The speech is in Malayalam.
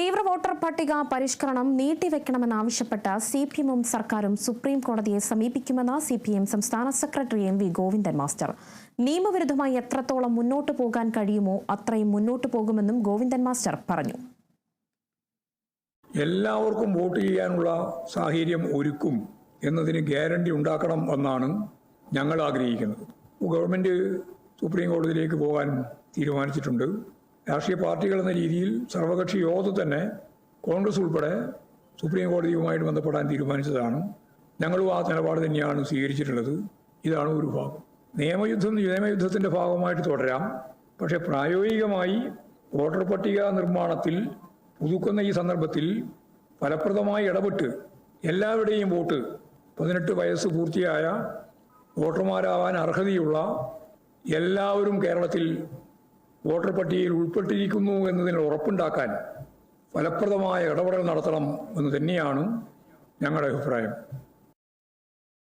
തീവ്ര വോട്ടർ പട്ടിക പരിഷ്കരണം നീട്ടിവെക്കണമെന്നാവശ്യപ്പെട്ട് സി പി എമ്മും സർക്കാരും സുപ്രീം കോടതിയെ സമീപിക്കുമെന്ന് സി പി എം സംസ്ഥാന secretary M V Govindan master. നിയമവിരുദ്ധമായി എത്രത്തോളം മുന്നോട്ട് പോകാൻ കഴിയുമോ അത്രയും മുന്നോട്ട് പോകുമെന്നും ഗോവിന്ദൻ മാസ്റ്റർ പറഞ്ഞു. എല്ലാവർക്കും വോട്ട് ചെയ്യാനുള്ള സാഹചര്യം ഒരുക്കും എന്നതിന് ഗ്യാരണ്ടി ഉണ്ടാക്കണം എന്നാണ് ഞങ്ങൾ ആഗ്രഹിക്കുന്നത്. ഗവൺമെന്റ് സുപ്രീം കോടതിയിലേക്ക് പോകാൻ തീരുമാനിച്ചിട്ടുണ്ട്. രാഷ്ട്രീയ പാർട്ടികൾ എന്ന രീതിയിൽ സർവകക്ഷി യോഗത്തിൽ തന്നെ കോൺഗ്രസ് ഉൾപ്പെടെ സുപ്രീം കോടതിയുമായിട്ട് ബന്ധപ്പെടാൻ തീരുമാനിച്ചതാണ്. ഞങ്ങളും ആ നിലപാട് തന്നെയാണ് സ്വീകരിച്ചിട്ടുള്ളത്. ഇതാണ് ഒരു ഭാഗം. നിയമയുദ്ധം നിയമയുദ്ധത്തിന്റെ ഭാഗമായിട്ട് തുടരാം. പക്ഷേ പ്രായോഗികമായി വോട്ടർ പട്ടിക നിർമ്മാണത്തിൽ പുതുക്കുന്ന ഈ സന്ദർഭത്തിൽ ഫലപ്രദമായി ഇടപെട്ട് എല്ലാവരുടെയും വോട്ട് പതിനെട്ട് വയസ്സ് പൂർത്തിയായ വോട്ടർമാരാവാൻ അർഹതയുള്ള എല്ലാവരും കേരളത്തിൽ വോട്ടർ പട്ടികയിൽ ഉൾപ്പെട്ടിരിക്കുന്നു എന്നതിന് ഉറപ്പുണ്ടാക്കാൻ ഫലപ്രദമായ ഇടപെടൽ നടത്തണം എന്ന് തന്നെയാണ് ഞങ്ങളുടെ അഭിപ്രായം.